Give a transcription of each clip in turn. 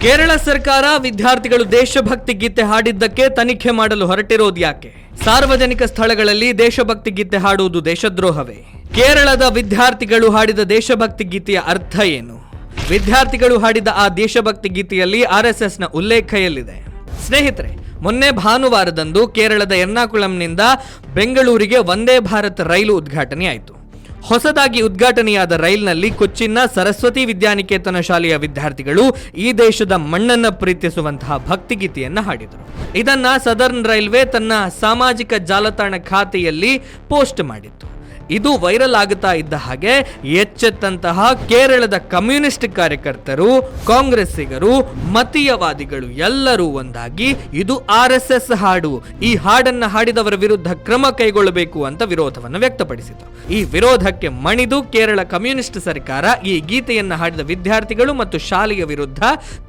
ಕೇರಳ ಸರ್ಕಾರ ವಿದ್ಯಾರ್ಥಿಗಳು ದೇಶಭಕ್ತಿ ಗೀತೆ ಹಾಡಿದ್ದಕ್ಕೆ ತನಿಖೆ ಮಾಡಲು ಹೊರಟಿರೋದು ಯಾಕೆ? ಸಾರ್ವಜನಿಕ ಸ್ಥಳಗಳಲ್ಲಿ ದೇಶಭಕ್ತಿ ಗೀತೆ ಹಾಡುವುದು ದೇಶದ್ರೋಹವೇ? ಕೇರಳದ ವಿದ್ಯಾರ್ಥಿಗಳು ಹಾಡಿದ ದೇಶಭಕ್ತಿ ಗೀತೆಯ ಅರ್ಥ ಏನು? ವಿದ್ಯಾರ್ಥಿಗಳು ಹಾಡಿದ ಆ ದೇಶಭಕ್ತಿ ಗೀತೆಯಲ್ಲಿ ಆರ್ಎಸ್ಎಸ್ನ ಉಲ್ಲೇಖ ಎಲ್ಲಿದೆ? ಸ್ನೇಹಿತರೆ, ಮೊನ್ನೆ ಭಾನುವಾರದಂದು ಕೇರಳದ ಎರ್ನಾಕುಳಂನಿಂದ ಬೆಂಗಳೂರಿಗೆ ವಂದೇ ಭಾರತ್ ರೈಲು ಉದ್ಘಾಟನೆ ಆಯಿತು. ಹೊಸದಾಗಿ ಉದ್ಘಾಟನೆಯಾದ ರೈಲ್ನಲ್ಲಿ ಕೊಚ್ಚಿನ್ನ ಸರಸ್ವತಿ ವಿದ್ಯಾನಿಕೇತನ ಶಾಲೆಯ ವಿದ್ಯಾರ್ಥಿಗಳು ಈ ದೇಶದ ಮಣ್ಣನ್ನ ಪ್ರೀತಿಸುವಂತಹ ಭಕ್ತಿಗೀತೆಯನ್ನು ಹಾಡಿದರು. ಇದನ್ನ ಸದರ್ನ್ ರೈಲ್ವೆ ತನ್ನ ಸಾಮಾಜಿಕ ಜಾಲತಾಣ ಖಾತೆಯಲ್ಲಿ ಪೋಸ್ಟ್ ಮಾಡಿತ್ತು. ಇದು ವೈರಲ್ ಆಗುತ್ತಾ ಇದ್ದ ಹಾಗೆ ಎಚ್ಚೆತ್ತಂತಹ ಕೇರಳದ ಕಮ್ಯುನಿಸ್ಟ್ ಕಾರ್ಯಕರ್ತರು, ಕಾಂಗ್ರೆಸ್ಸಿಗರು, ಮತೀಯವಾದಿಗಳು ಎಲ್ಲರೂ ಒಂದಾಗಿ ಇದು ಆರ್ ಎಸ್ ಎಸ್ ಹಾಡು. ಈ ಹಾಡನ್ನ ಹಾಡಿದವರ ವಿರುದ್ಧ ಕ್ರಮ ಕೈಗೊಳ್ಳಬೇಕು ಅಂತ ವಿರೋಧವನ್ನು ವ್ಯಕ್ತಪಡಿಸಿತು. ಈ ವಿರೋಧಕ್ಕೆ ಮಣಿದು ಕೇರಳ ಕಮ್ಯುನಿಸ್ಟ್ ಸರ್ಕಾರ ಈ ಗೀತೆಯನ್ನು ಹಾಡಿದ ವಿದ್ಯಾರ್ಥಿಗಳು ಮತ್ತು ಶಾಲೆಯ ವಿರುದ್ಧ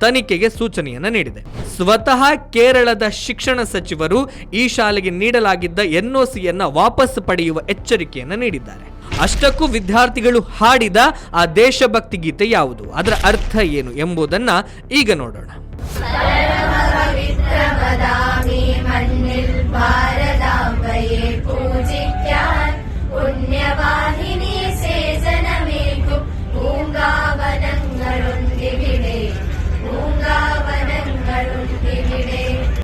ತನಿಖೆಗೆ ಸೂಚನೆಯನ್ನ ನೀಡಿದೆ. ಸ್ವತಃ ಕೇರಳದ ಶಿಕ್ಷಣ ಸಚಿವರು ಈ ಶಾಲೆಗೆ ನೀಡಲಾಗಿದ್ದ ಎನ್ಒಸಿಯನ್ನ ವಾಪಸ್ ಪಡೆಯುವ ಎಚ್ಚರಿಕೆಯನ್ನು ನೀಡಿದ್ದಾರೆ ಅಷ್ಟಕ್ಕೂ ವಿದ್ಯಾರ್ಥಿಗಳು ಹಾಡಿದ ಆ ದೇಶಭಕ್ತಿ ಗೀತೆ ಯಾವುದು? ಅದರ ಅರ್ಥ ಏನು ಎಂಬುದನ್ನ ಈಗ ನೋಡೋಣ.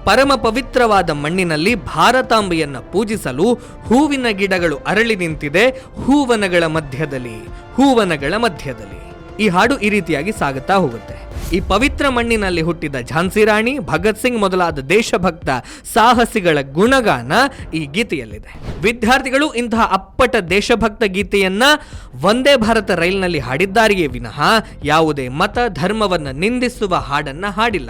ಪರಮ ಪವಿತ್ರವಾದ ಮಣ್ಣಿನಲ್ಲಿ ಭಾರತಾಂಬೆಯನ್ನು ಪೂಜಿಸಲು ಹೂವಿನ ಗಿಡಗಳು ಅರಳಿ ನಿಂತಿದೆ ಹೂವನಗಳ ಮಧ್ಯದಲ್ಲಿ ಹೂವನಗಳ ಮಧ್ಯದಲ್ಲಿ. ಈ ಹಾಡು ಈ ರೀತಿಯಾಗಿ ಸಾಗುತ್ತಾ ಹೋಗುತ್ತೆ. ಈ ಪವಿತ್ರ ಮಣ್ಣಿನಲ್ಲಿ ಹುಟ್ಟಿದ ಝಾನ್ಸಿ ರಾಣಿ, ಭಗತ್ ಸಿಂಗ್ ಮೊದಲಾದ ದೇಶಭಕ್ತ ಸಾಹಸಿಗಳ ಗುಣಗಾನ ಈ ಗೀತೆಯಲ್ಲಿದೆ. ವಿದ್ಯಾರ್ಥಿಗಳು ಇಂತಹ ಅಪ್ಪಟ ದೇಶಭಕ್ತ ಗೀತೆಯನ್ನ ವಂದೇ ಭಾರತ ರೈಲ್ನಲ್ಲಿ ಹಾಡಿದ್ದಾರೆಯೇ ವಿನಃ ಯಾವುದೇ ಮತ, ಧರ್ಮವನ್ನು ನಿಂದಿಸುವ ಹಾಡನ್ನ ಹಾಡಿಲ್ಲ.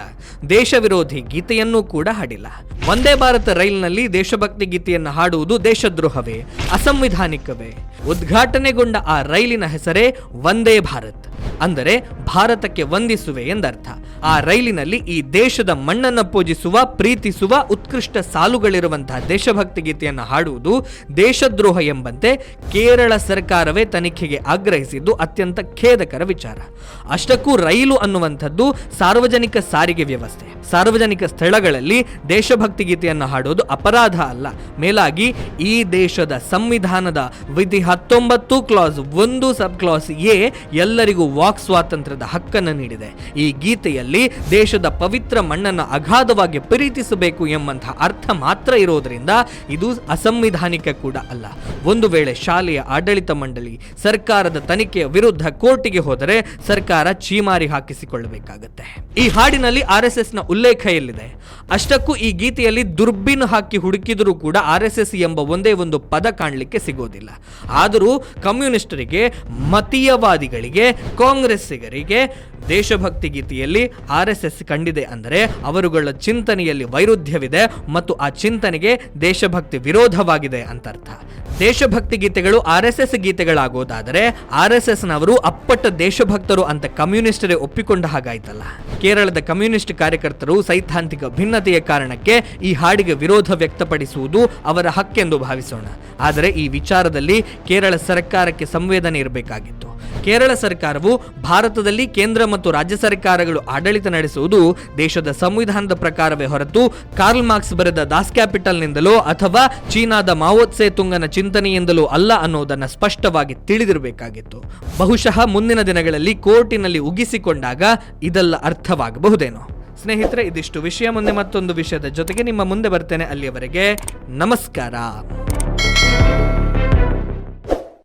ದೇಶ ವಿರೋಧಿ ಗೀತೆಯನ್ನೂ ಕೂಡ ಹಾಡಿಲ್ಲ. ವಂದೇ ಭಾರತ ರೈಲ್ನಲ್ಲಿ ದೇಶಭಕ್ತಿ ಗೀತೆಯನ್ನು ಹಾಡುವುದು ದೇಶದ್ರೋಹವೇ, ಅಸಂವಿಧಾನಿಕವೇ. ಉದ್ಘಾಟನೆಗೊಂಡ ಆ ರೈಲಿನ ಹೆಸರೇ ವಂದೇ ಭಾರತ್ ಅಂದರೆ ಭಾರತಕ್ಕೆ ವಂದಿಸುವೆ ಎಂದರ್ಥ. ಆ ರೈಲಿನಲ್ಲಿ ಈ ದೇಶದ ಮಣ್ಣನ್ನು ಪೂಜಿಸುವ, ಪ್ರೀತಿಸುವ, ಉತ್ಕೃಷ್ಟ ಸಾಲುಗಳಿರುವಂತಹ ದೇಶಭಕ್ತಿ ಗೀತೆಯನ್ನು ಹಾಡುವುದು ದೇಶದ್ರೋಹ ಎಂಬಂತೆ ಕೇರಳ ಸರ್ಕಾರವೇ ತನಿಖೆಗೆ ಆಗ್ರಹಿಸಿದ್ದು ಅತ್ಯಂತ ಖೇದಕರ ವಿಚಾರ. ಅಷ್ಟಕ್ಕೂ ರೈಲು ಅನ್ನುವಂಥದ್ದು ಸಾರ್ವಜನಿಕ ಸಾರಿಗೆ ವ್ಯವಸ್ಥೆ. ಸಾರ್ವಜನಿಕ ಸ್ಥಳಗಳಲ್ಲಿ ದೇಶಭಕ್ತಿ ಗೀತೆಯನ್ನು ಹಾಡೋದು ಅಪರಾಧ ಅಲ್ಲ. ಮೇಲಾಗಿ ಈ ದೇಶದ ಸಂವಿಧಾನದ ವಿಧಿ ಹತ್ತೊಂಬತ್ತು ಕ್ಲಾಸ್ ಒಂದು ಸಬ್ ಕ್ಲಾಸ್ ಎ ಎಲ್ಲರಿಗೂ ವಾಕ್ ಸ್ವಾತಂತ್ರ್ಯದ ಹಕ್ಕನ್ನು ನೀಡಿದೆ. ಈ ಗೀತೆಯಲ್ಲಿ ದೇಶದ ಪವಿತ್ರ ಮಣ್ಣನ್ನು ಅಗಾಧವಾಗಿ ಪ್ರೀತಿಸಬೇಕು ಎಂಬಂತಹ ಅರ್ಥ ಮಾತ್ರ ಇರೋದರಿಂದ ಇದು ಅಸಂವಿಧಾನಿಕ ಕೂಡ ಅಲ್ಲ. ಒಂದು ವೇಳೆ ಶಾಲೆಯ ಆಡಳಿತ ಮಂಡಳಿ ಸರ್ಕಾರದ ತನಿಖೆಯ ವಿರುದ್ಧ ಕೋರ್ಟಿಗೆ ಹೋದರೆ ಸರ್ಕಾರ ಚೀಮಾರಿ ಹಾಕಿಸಿಕೊಳ್ಳಬೇಕಾಗತ್ತೆ. ಈ ಹಾಡಿನಲ್ಲಿ ಆರ್ ಎಸ್ ಎಸ್ನ ಉಲ್ಲೇಖ ಎಲ್ಲಿದೆ? ಅಷ್ಟಕ್ಕೂ ಈ ಗೀತೆಯಲ್ಲಿ ದುರ್ಬಿನ್ ಹಾಕಿ ಹುಡುಕಿದರೂ ಕೂಡ ಆರ್ ಎಸ್ ಎಸ್ ಎಂಬ ಒಂದೇ ಒಂದು ಪದ ಕಾಣಲಿಕ್ಕೆ ಸಿಗೋದಿಲ್ಲ. ಆದರೂ ಕಮ್ಯುನಿಸ್ಟರಿಗೆ, ಮತೀಯವಾದಿಗಳಿಗೆ, ಕಾಂಗ್ರೆಸ್ಸಿಗರಿಗೆ, ದೇಶಭಕ್ತಿ ಗೀತೆಯಲ್ಲಿ ಆರ್ ಎಸ್ ಎಸ್ ಕಂಡಿದೆ ಅಂದರೆ ಅವರುಗಳ ಚಿಂತನೆಯಲ್ಲಿ ವೈರುಧ್ಯವಿದೆ ಮತ್ತು ಆ ಚಿಂತನೆಗೆ ದೇಶಭಕ್ತಿ ವಿರೋಧವಾಗಿದೆ ಅಂತ ಅರ್ಥ ದೇಶಭಕ್ತಿ ಗೀತೆಗಳು ಆರ್ ಎಸ್ ಎಸ್ ಗೀತೆಗಳಾಗೋದಾದರೆ ಆರ್ ಎಸ್ ಎಸ್ನವರು ಅಪ್ಪಟ್ಟ ದೇಶಭಕ್ತರು ಅಂತ ಕಮ್ಯುನಿಸ್ಟರೇ ಒಪ್ಪಿಕೊಂಡ ಹಾಗಾಯ್ತಲ್ಲ. ಕೇರಳದ ಕಮ್ಯುನಿಸ್ಟ್ ಕಾರ್ಯಕರ್ತರು ಸೈದ್ಧಾಂತಿಕ ಭಿನ್ನತೆಯ ಕಾರಣಕ್ಕೆ ಈ ಹಾಡಿಗೆ ವಿರೋಧ ವ್ಯಕ್ತಪಡಿಸುವುದು ಅವರ ಹಕ್ಕೆಂದು ಭಾವಿಸೋಣ. ಆದರೆ ಈ ವಿಚಾರದಲ್ಲಿ ಕೇರಳ ಸರ್ಕಾರಕ್ಕೆ ಸಂವೇದನೆ ಇರಬೇಕಾಗಿತ್ತು. ಕೇರಳ ಸರ್ಕಾರವು ಭಾರತದಲ್ಲಿ ಕೇಂದ್ರ ಮತ್ತು ರಾಜ್ಯ ಸರ್ಕಾರಗಳು ಆಡಳಿತ ನಡೆಸುವುದು ದೇಶದ ಸಂವಿಧಾನದ ಪ್ರಕಾರವೇ ಹೊರತು ಕಾರ್ಲ್ ಮಾರ್ಕ್ಸ್ ಬರೆದ ದಾಸ್ ಕ್ಯಾಪಿಟಲ್ನಿಂದಲೋ ಅಥವಾ ಚೀನಾದ ಮಾವೋತ್ಸೆ ತುಂಗನ ಚಿಂತನೆಯಿಂದಲೋ ಅಲ್ಲ ಅನ್ನೋದನ್ನು ಸ್ಪಷ್ಟವಾಗಿ ತಿಳಿದಿರಬೇಕಾಗಿತ್ತು. ಬಹುಶಃ ಮುಂದಿನ ದಿನಗಳಲ್ಲಿ ಕೋರ್ಟಿನಲ್ಲಿ ಉಗಿಸಿಕೊಂಡಾಗ ಇದೆಲ್ಲ ಅರ್ಥವಾಗಬಹುದೇನೋ. ಸ್ನೇಹಿತರೆ, ಇದಿಷ್ಟು ವಿಷಯ. ಮುಂದೆ ಮತ್ತೊಂದು ವಿಷಯದ ಜೊತೆಗೆ ನಿಮ್ಮ ಮುಂದೆ ಬರ್ತೇನೆ ಅಲ್ಲಿಯವರೆಗೆ. ನಮಸ್ಕಾರ.